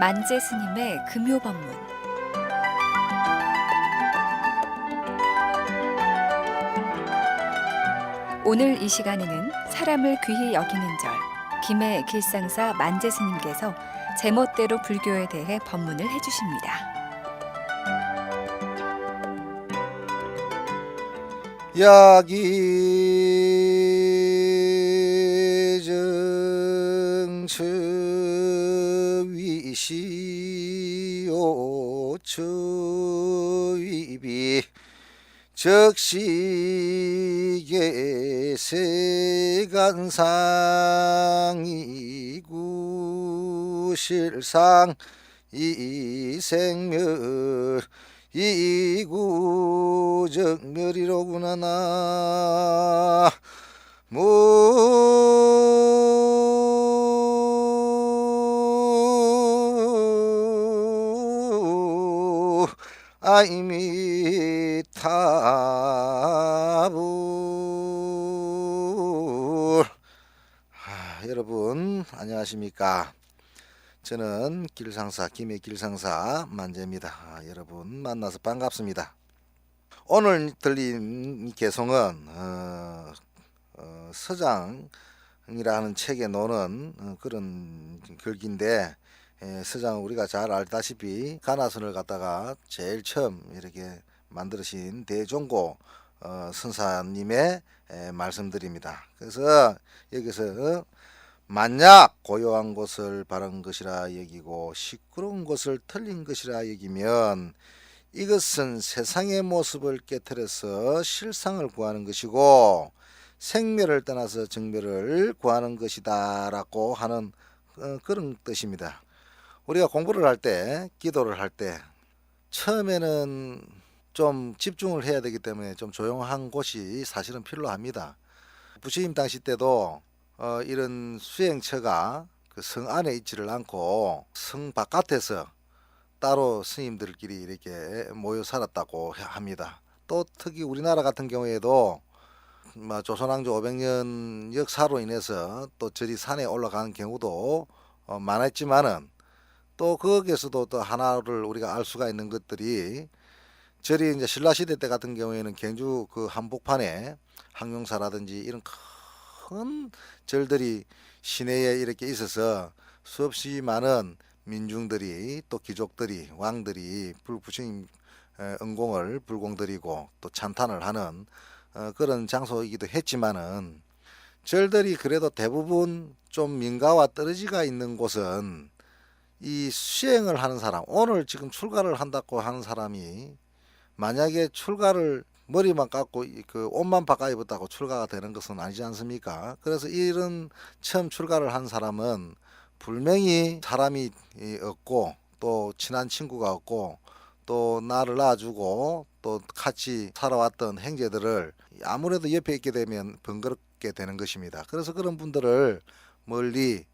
만재 스님의 금요 법문 오늘 이 시간에는 사람을 귀히 여기는 절 김해 길상사 만재 스님께서 제멋대로 불교에 대해 법문을 해주십니다. 야기 정처 위시오 처위비. 적시계 세간상이구 실상 이생멸 이구정멸이로구나 나. 무 아이미타불 아, 여러분 안녕하십니까 저는 길상사 김해 길상사 만재입니다. 아, 여러분 만나서 반갑습니다. 오늘 들린 이 개송은 어, 어, 서장이라는 책에 노는 어, 그런 글귀인데 에, 서장은 우리가 잘 알다시피 가나선을 갖다가 제일 처음 이렇게 만들으신 대종고 어, 선사님의 에, 말씀드립니다. 그래서 여기서 어, 만약 고요한 것을 바른 것이라 여기고 시끄러운 것을 틀린 것이라 여기면 이것은 세상의 모습을 깨뜨려서 실상을 구하는 것이고 생멸을 떠나서 정멸을 구하는 것이다라고 하는 어, 그런 뜻입니다. 우리가 공부를 할 때, 기도를 할 때 처음에는 좀 집중을 해야 되기 때문에 좀 조용한 곳이 사실은 필요합니다. 부처님 당시 때도 어, 이런 수행처가 그 성 안에 있지를 않고 성 바깥에서 따로 스님들끼리 이렇게 모여 살았다고 합니다. 또 특히 우리나라 같은 경우에도 뭐 조선왕조 500년 역사로 인해서 또 저리 산에 올라가는 경우도 어, 많았지만은 또 거기에서도 또 하나를 우리가 알 수가 있는 것들이 저리 이제 신라 시대 때 같은 경우에는 경주 그 한복판에 항용사라든지 이런 큰 절들이 시내에 이렇게 있어서 수없이 많은 민중들이 또 귀족들이 왕들이 불부처님 에, 은공을 불공드리고 또 찬탄을 하는 어, 그런 장소이기도 했지만은 절들이 그래도 대부분 좀 민가와 떨어지가 있는 곳은 이 수행을 하는 사람 오늘 지금 출가를 한다고 하는 사람이 만약에 출가를 머리만 깎고 이- 그 옷만 바꿔 입었다고 출가가 되는 것은 아니지 않습니까? 그래서 이런 처음 출가를 한 사람은 분명히 사람이 이 없고 또 친한 친구가 없고 또 나를 낳아주고 또 같이 살아왔던 형제들을 아무래도 옆에 있게 되면 번거롭게 되는 것입니다. 그래서 그런 분들을 멀리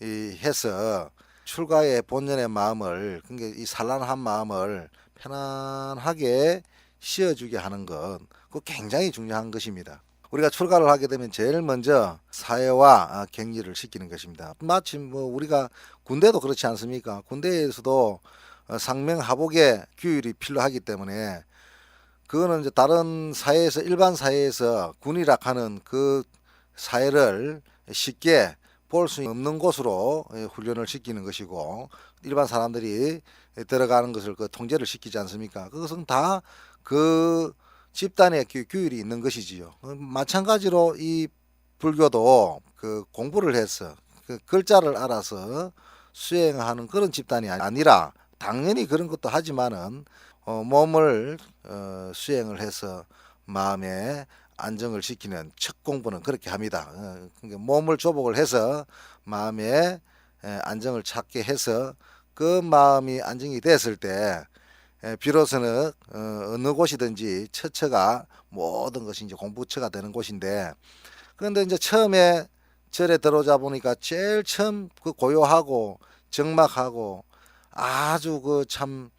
이 해서 출가의 본연의 마음을 그러니까 이 산란한 마음을 편안하게 씌워주게 하는 것, 그 굉장히 중요한 것입니다. 우리가 출가를 하게 되면 제일 먼저 사회와 아, 격리를 시키는 것입니다. 마침 뭐 우리가 군대도 그렇지 않습니까? 군대에서도 어, 상명하복의 규율이 필요하기 때문에 그거는 이제 다른 사회에서 일반 사회에서 군이라 하는 그 사회를 쉽게 볼 수 없는 곳으로 예, 훈련을 시키는 것이고 일반 사람들이 들어가는 것을 그 통제를 시키지 않습니까? 그것은 다 그 집단의 규- 규율이 있는 것이지요. 어, 마찬가지로 이 불교도 그 공부를 해서 그 글자를 알아서 수행하는 그런 집단이 아니라 당연히 그런 것도 하지만은 어, 몸을 어, 수행을 해서 마음에 안정을 시키는 첫 공부는 그렇게 합니다. 어, 그러니까 몸을 조복을 해서 마음에 에, 안정을 찾게 해서 그 마음이 안정이 됐을 때 에, 비로소는 어, 어느 곳이든지 처처가 모든 것이 이제 공부처가 되는 곳인데 그런데 이제 처음에 절에 들어오자 보니까 제일 처음 그 고요하고 정막하고 아주 그참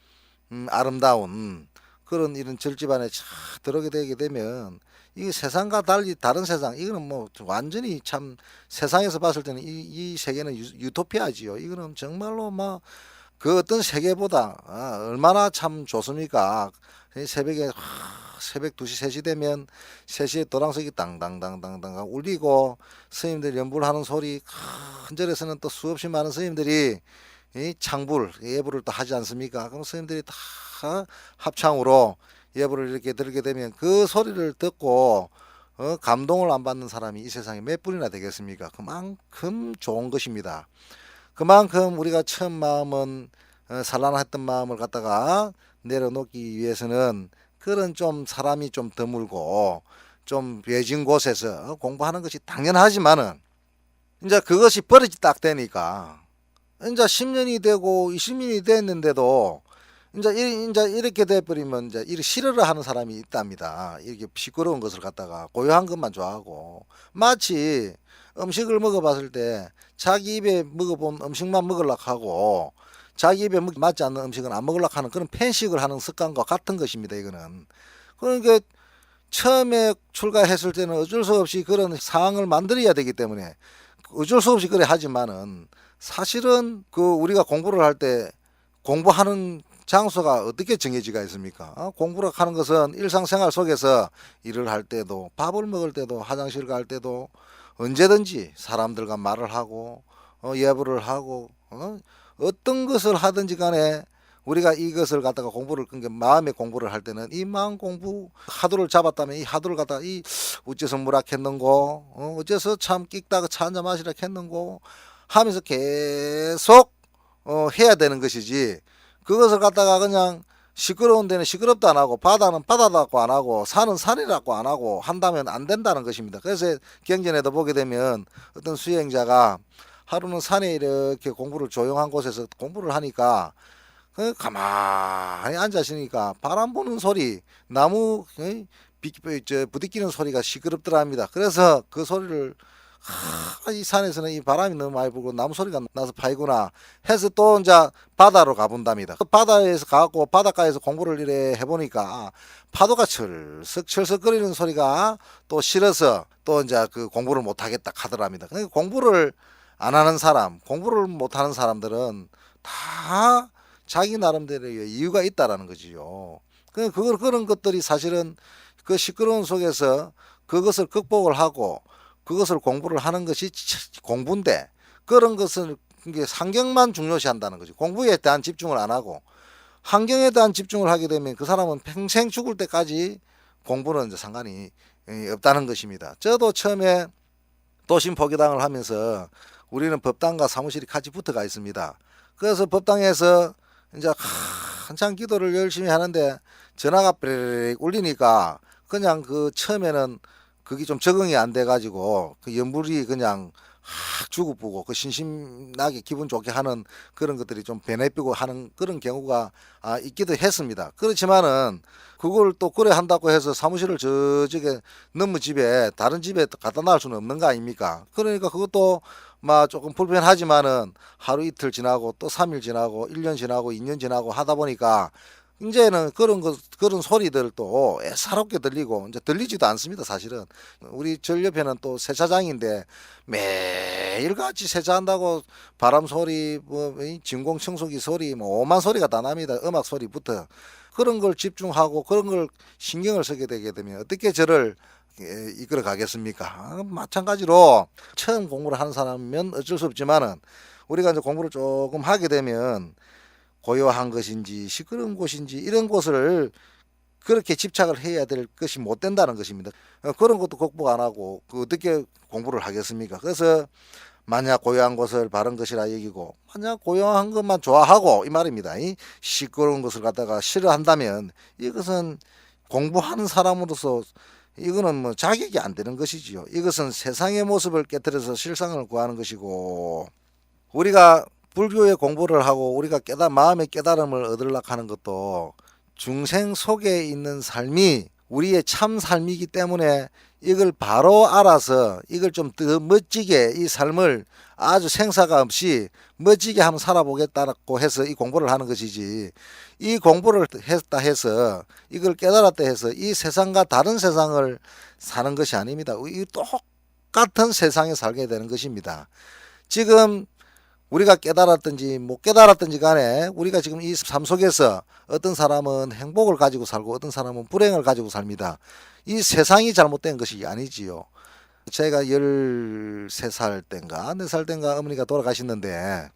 음, 아름다운 그런 이런 절집 안에 차 들어오게 되게 되면 이 세상과 달리 다른 세상 이거는 뭐 완전히 참 세상에서 봤을 때는 이, 이 세계는 유, 유토피아지요. 이거는 정말로 막 그 어떤 세계보다 아, 얼마나 참 좋습니까? 이 새벽에 하, 새벽 2시 3시 되면 3시에 도랑석이 당당당당당 울리고 스님들 연불 하는 소리 큰 절에서는 또 수없이 많은 스님들이 이 창불 예불을 또 하지 않습니까? 그럼 스님들이 다 합창으로 예불을 이렇게 들게 되면 그 소리를 듣고 어, 감동을 안 받는 사람이 이 세상에 몇 분이나 되겠습니까? 그만큼 좋은 것입니다. 그만큼 우리가 처음 마음은 어, 산란했던 마음을 갖다가 내려놓기 위해서는 그런 좀 사람이 좀 드물고 좀 외진 곳에서 공부하는 것이 당연하지만은 이제 그것이 버릇이 딱 되니까 이제 10년이 되고 20년이 됐는데도 이제 이- 이제 이렇게 돼 버리면 이제 이렇게 싫어를 하는 사람이 있답니다. 이렇게 시끄러운 것을 갖다가 고요한 것만 좋아하고 마치 음식을 먹어봤을 때 자기 입에 먹어본 음식만 먹으려고 하고 자기 입에 먹- 맞지 않는 음식은 안 먹으려고 하는 그런 편식을 하는 습관과 같은 것입니다. 이거는 그러니까 처음에 출가했을 때는 어쩔 수 없이 그런 상황을 만들어야 되기 때문에 어쩔 수 없이 그래 하지만은 사실은 그 우리가 공부를 할 때 공부하는 장소가 어떻게 정해지가 있습니까? 어? 공부를 하는 것은 일상생활 속에서 일을 할 때도 밥을 먹을 때도 화장실 갈 때도 언제든지 사람들과 말을 하고 어, 예불을 하고 어? 어떤 것을 하든지 간에 우리가 이것을 갖다가 공부를 그게 마음의 공부를 할 때는 이 마음 공부 하도를 잡았다면 이 하도를 갖다가 이 어째서 무락했는고 어, 어째서 참 끽다가 차 한잔 마시라 했는고 하면서 계속 어, 해야 되는 것이지 그것을 갖다가 그냥 시끄러운 데는 시끄럽도 안 하고 바다는 바다라고 안 하고 산은 산이라고 안 하고 한다면 안 된다는 것입니다. 그래서 경전에도 보게 되면 어떤 수행자가 하루는 산에 이렇게 공부를 조용한 곳에서 공부를 하니까 그 가만히 앉아 있으니까 바람 부는 소리, 나무 저 부딪히는 소리가 시끄럽더랍니다. 그래서 그 소리를 하, 이 산에서는 이 바람이 너무 많이 불고 나무 소리가 나서 파이구나 해서 또 이제 바다로 가본답니다. 그 바다에서 가고 바닷가에서 공부를 이래 해보니까 아, 파도가 철썩 철썩거리는 소리가 또 싫어서 또 이제 그 공부를 못 하겠다 하더랍니다. 그러니까 공부를 안 하는 사람, 공부를 못 하는 사람들은 다 자기 나름대로의 이유가 있다라는 거지요. 그 그걸 그런 것들이 사실은 그 시끄러운 속에서 그것을 극복을 하고 그것을 공부를 하는 것이 치- 공부인데 그런 것을 이게 환경만 중요시한다는 거죠. 공부에 대한 집중을 안 하고 환경에 대한 집중을 하게 되면 그 사람은 평생 죽을 때까지 공부는 이제 상관이 예, 없다는 것입니다. 저도 처음에 도심 포교당을 하면서 우리는 법당과 사무실이 같이 붙어가 있습니다. 그래서 법당에서 이제 한참 기도를 열심히 하는데 전화가 삐릭 울리니까 그냥 그 처음에는 그게 좀 적응이 안 돼 가지고 그 연불이 그냥 확 주고보고 그 신심나게 기분 좋게 하는 그런 것들이 좀 베내피고 하는 그런 경우가 아, 있기도 했습니다. 그렇지만은 그걸 또 그래 한다고 해서 사무실을 저쪽에 너무 집에 다른 집에 갖다 놔올 수는 없는 거 아닙니까? 그러니까 그것도 막 조금 불편하지만은 하루 이틀 지나고 또 3일 지나고 1년 지나고 2년 지나고 하다 보니까 이제는 그런 것 그런 소리들도 애사롭게 들리고 이제 들리지도 않습니다 사실은 우리 절 옆에는 또 세차장인데 매일 같이 세차한다고 바람 소리 뭐이 진공 청소기 소리 뭐 오만 소리가 다 납니다 음악 소리부터 그런 걸 집중하고 그런 걸 신경을 쓰게 되게 되면 어떻게 저를 예, 이끌어 가겠습니까? 아, 마찬가지로 처음 공부를 하는 사람이면 어쩔 수 없지만은 우리가 이제 공부를 조금 하게 되면 고요한 것인지 시끄러운 곳인지 이런 곳을 그렇게 집착을 해야 될 것이 못 된다는 것입니다. 어, 그런 것도 극복 안 하고 그 어떻게 공부를 하겠습니까? 그래서 만약 고요한 곳을 바른 것이라 여기고 만약 고요한 것만 좋아하고 이 말입니다. 이 시끄러운 것을 갖다가 싫어한다면 이것은 공부하는 사람으로서 이거는 뭐 자격이 안 되는 것이지요. 이것은 세상의 모습을 깨뜨려서 실상을 구하는 것이고 우리가 불교의 공부를 하고 우리가 깨달 마음의 깨달음을 얻으려고 하는 것도 중생 속에 있는 삶이 우리의 참 삶이기 때문에 이걸 바로 알아서 이걸 좀 더 멋지게 이 삶을 아주 생사가 없이 멋지게 한번 살아보겠다고 해서 이 공부를 하는 것이지 이 공부를 했다 해서 이걸 깨달았다 해서 이 세상과 다른 세상을 사는 것이 아닙니다. 이 똑같은 세상에 살게 되는 것입니다. 지금 우리가 깨달았든지 못 깨달았든지 간에 우리가 지금 이 삶 속에서 어떤 사람은 행복을 가지고 살고 어떤 사람은 불행을 가지고 삽니다. 이 세상이 잘못된 것이 아니지요. 제가 13살 땐가 4살 땐가 어머니가 돌아가셨는데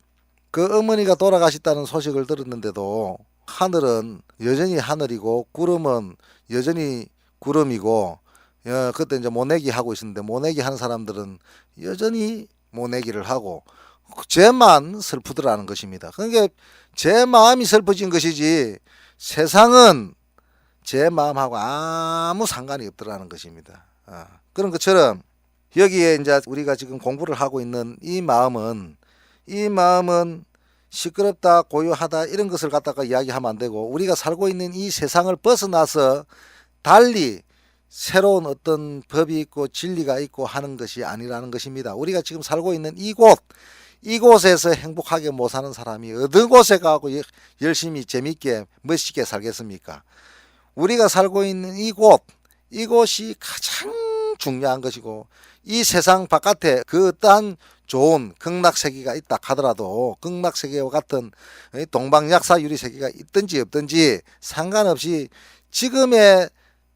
그 어머니가 돌아가셨다는 소식을 들었는데도 하늘은 여전히 하늘이고 구름은 여전히 구름이고 어, 그때 이제 모내기 하고 있었는데 모내기 하는 사람들은 여전히 모내기를 하고 쟤만 슬프더라는 것입니다. 그러니까 제 마음이 슬퍼진 것이지 세상은 제 마음하고 아무 상관이 없더라는 것입니다. 어, 그런 것처럼 여기에 이제 우리가 지금 공부를 하고 있는 이 마음은 이 마음은 시끄럽다 고요하다 이런 것을 갖다가 이야기하면 안 되고 우리가 살고 있는 이 세상을 벗어나서 달리 새로운 어떤 법이 있고 진리가 있고 하는 것이 아니라는 것입니다. 우리가 지금 살고 있는 이곳 이곳에서 행복하게 못 사는 사람이 어느 곳에 가고 여- 열심히 재밌게 멋있게 살겠습니까? 우리가 살고 있는 이곳 이곳이 가장 중요한 것이고 이 세상 바깥에 그 어떠한 좋은 극락세계가 있다 하더라도 극락세계와 같은 이 동방약사 유리세계가 있든지 없든지 상관없이 지금의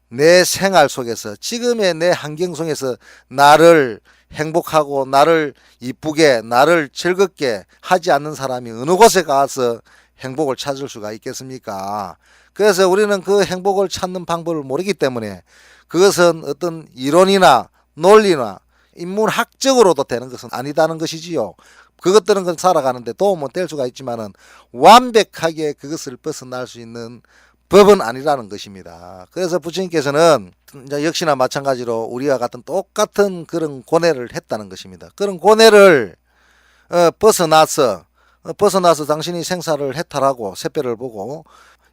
내 생활 속에서 지금의 내 환경 속에서 나를 행복하고 나를 이쁘게 나를 즐겁게 하지 않는 사람이 어느 곳에 가서 행복을 찾을 수가 있겠습니까? 그래서 우리는 그 행복을 찾는 방법을 모르기 때문에 그것은 어떤 이론이나 논리나 인문학적으로도 되는 것은 아니다는 것이지요. 그것들은 그 살아가는데 도움은 될 수가 있지만은 완벽하게 그것을 벗어날 수 있는 법은 아니라는 것입니다. 그래서 부처님께서는 역시나 마찬가지로 우리와 같은 똑같은 그런 고뇌를 했다는 것입니다. 그런 고뇌를 어, 벗어나서 어, 벗어나서 당신이 생사를 해탈하고 새별을 보고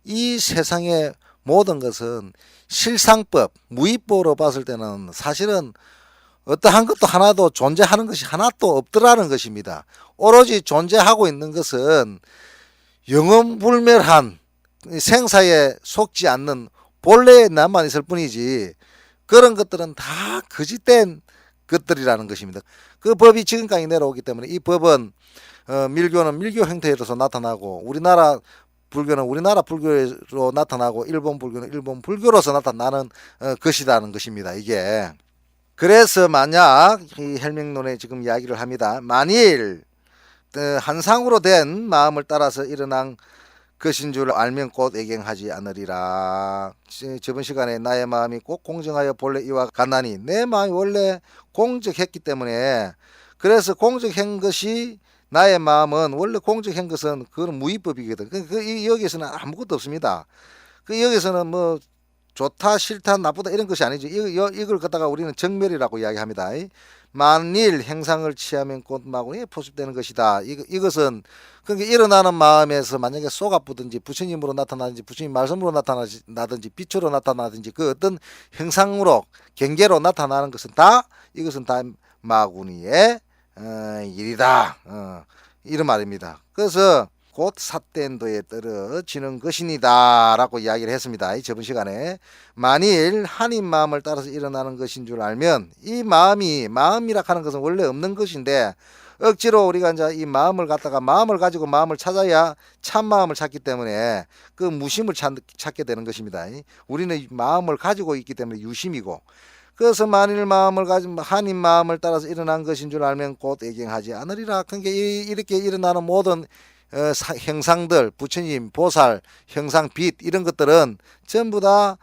이 세상의 모든 것은 실상법, 무의법으로 봤을 때는 사실은 어떠한 것도 하나도 존재하는 것이 하나도 없더라는 것입니다. 오로지 존재하고 있는 것은 영원불멸한 생사에 속지 않는 본래의 나만 있을 뿐이지 그런 것들은 다 거짓된 것들이라는 것입니다. 그 법이 지금까지 내려오기 때문에 이 법은 어, 밀교는 밀교 형태로서 나타나고 우리나라 불교는 우리나라 불교로 나타나고 일본 불교는 일본 불교로서 나타나는 어, 것이라는 것입니다. 이게 그래서 만약 이 헬명론에 지금 이야기를 합니다. 만일 어, 한상으로 된 마음을 따라서 일어난 것인 줄 알면 곧 애경하지 않으리라. 지- 저번 시간에 나의 마음이 꼭 공정하여 본래 이와 같나니 내 마음이 원래 공적했기 때문에 그래서 공적한 것이 나의 마음은 원래 공적한 것은 그건 무위법이거든. 그, 그 이- 여기서는 아무것도 없습니다. 그 여기서는 뭐 좋다 싫다 나쁘다 이런 것이 아니죠. 이, 여- 이걸 갖다가 우리는 정멸이라고 이야기합니다. 만일 행상을 취하면 곧 마구니에 포섭되는 것이다. 이, 이것은 그러니까 일어나는 마음에서 만약에 쏘가쁘든지 부처님으로 나타나든지 부처님 말씀으로 나타나든지 빛으로 나타나든지 그 어떤 형상으로 경계로 나타나는 것은 다 이것은 다 마구니의 어, 일이다. 어, 이런 말입니다. 그래서 곧 삿된도에 떨어지는 것이니다 라고 이야기를 했습니다. 이 저번 시간에 만일 한인 마음을 따라서 일어나는 것인 줄 알면 이 마음이 마음이라 하는 것은 원래 없는 것인데 억지로 우리가 이제 이 마음을 갖다가 마음을 가지고 마음을 찾아야 참 마음을 찾기 때문에 그 무심을 찾, 찾게 되는 것입니다. 우리는 이 마음을 가지고 있기 때문에 유심이고 그래서 만일 마음을 가진 한인 마음을 따라서 일어난 것인 줄 알면 곧 애경하지 않으리라. 그러니까 이- 이렇게 일어나는 모든 어, 사- 형상들, 부처님, 보살, 형상, 빛 이런 것들은 전부 다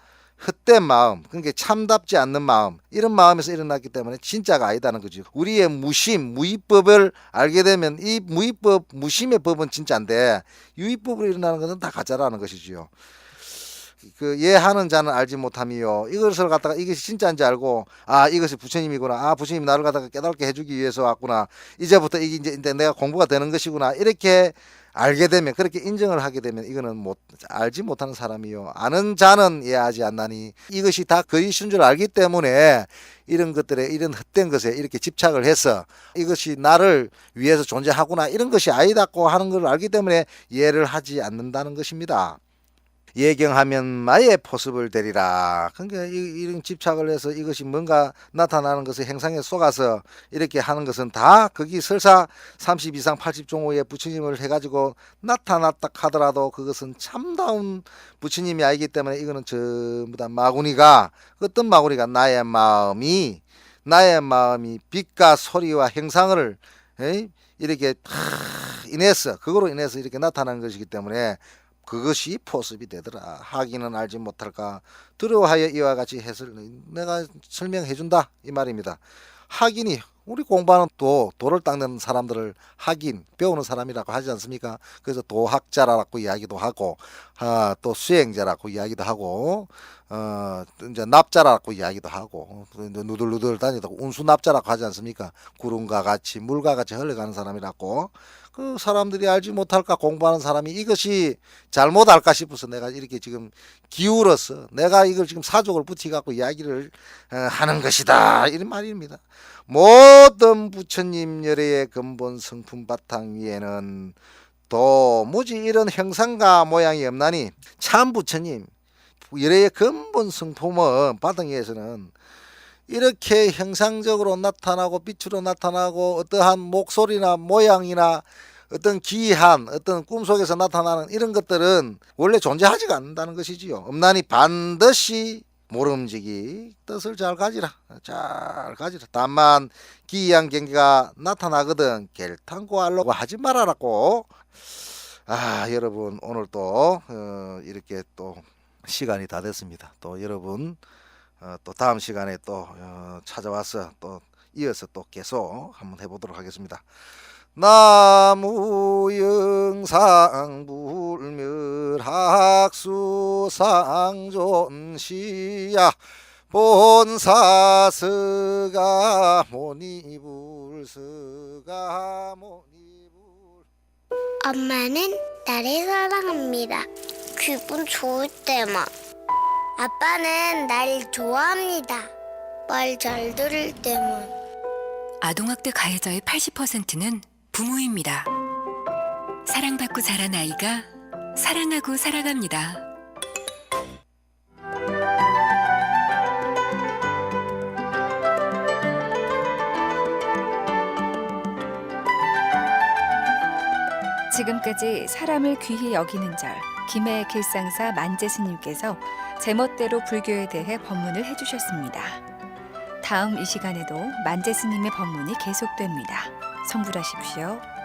헛된 마음, 그러니까 참답지 않는 마음 이런 마음에서 일어났기 때문에 진짜가 아니다는 거죠. 우리의 무심, 무위법을 알게 되면 이 무위법, 무심의 법은 진짜인데 유위법으로 일어나는 것은 다 가짜라는 것이지요. 그 예하는 자는 알지 못함이요. 이것을 갖다가 이것이 진짜인지 알고 아 이것이 부처님이구나. 아 부처님 나를 갖다가 깨닫게 해주기 위해서 왔구나. 이제부터 이게 이제 내가 공부가 되는 것이구나. 이렇게 알게 되면 그렇게 인정을 하게 되면 이거는 못 알지 못하는 사람이요. 아는 자는 이해하지 않나니 이것이 다 거짓인 줄 알기 때문에 이런 것들에 이런 헛된 것에 이렇게 집착을 해서 이것이 나를 위해서 존재하구나 이런 것이 아니다고 하는 걸 알기 때문에 이해를 하지 않는다는 것입니다. 예경하면 마의 포습을 대리라. 그러니까 이- 이런 집착을 해서 이것이 뭔가 나타나는 것을 행상에 속아서 이렇게 하는 것은 다 거기 설사 30 이상 80 종호의 부처님을 해가지고 나타났다 하더라도 그것은 참다운 부처님이 아니기 때문에 이거는 전부 다 마구니가 어떤 마구니가 나의 마음이 나의 마음이 빛과 소리와 행상을 에이? 이렇게 다 인해서 그거로 인해서 이렇게 나타나는 것이기 때문에 그것이 포습이 되더라. 하기는 알지 못할까. 두려워하여 이와 같이 해설 내가 설명해 준다 이 말입니다. 학인이 우리 공부하는 도 도를 닦는 사람들을 학인 배우는 사람이라고 하지 않습니까? 그래서 도학자라고 이야기도 하고 아, 또 수행자라고 이야기도 하고 어 이제 납자라고 이야기도 하고 누들누들 다니다가 운수납자라고 하지 않습니까? 구름과 같이 물과 같이 흘러가는 사람이라고 그 사람들이 알지 못할까 공부하는 사람이 이것이 잘못 알까 싶어서 내가 이렇게 지금 기울어서 내가 이걸 지금 사족을 붙이 갖고 이야기를 어, 하는 것이다 이런 말입니다. 모든 부처님 열애의 근본 성품 바탕 위에는 도무지 이런 형상과 모양이 없나니 참 부처님 열애의 근본 성품은 바탕 위에서는 이렇게 형상적으로 나타나고 빛으로 나타나고 어떠한 목소리나 모양이나 어떤 기이한 어떤 꿈속에서 나타나는 이런 것들은 원래 존재하지가 않는다는 것이지요. 없나니 반드시 모름지기 뜻을 잘 가지라. 잘 가지라. 다만 기이한 경계가 나타나거든 결탄고 알라고 하지 말아라고. 아 여러분 오늘 또 어, 이렇게 또 시간이 다 됐습니다. 또 여러분 어, 또 다음 시간에 또 어, 찾아와서 또 이어서 또 계속 한번 해보도록 하겠습니다. 나무 영상 불멸학수 상존시야 본사스가 모니불스가 모니불 엄마는 나를 사랑합니다. 기분 좋을 때만. 아빠는 날 좋아합니다. 말 잘 들을 때만. 아동학대 가해자의 80%는 부모입니다. 사랑받고 자란 아이가 사랑하고 살아갑니다. 지금까지 사람을 귀히 여기는 절 김해 길상사 만재 스님께서 제멋대로 불교에 대해 법문을 해주셨습니다. 다음 이 시간에도 만재 스님의 법문이 계속됩니다. 성불하십시오.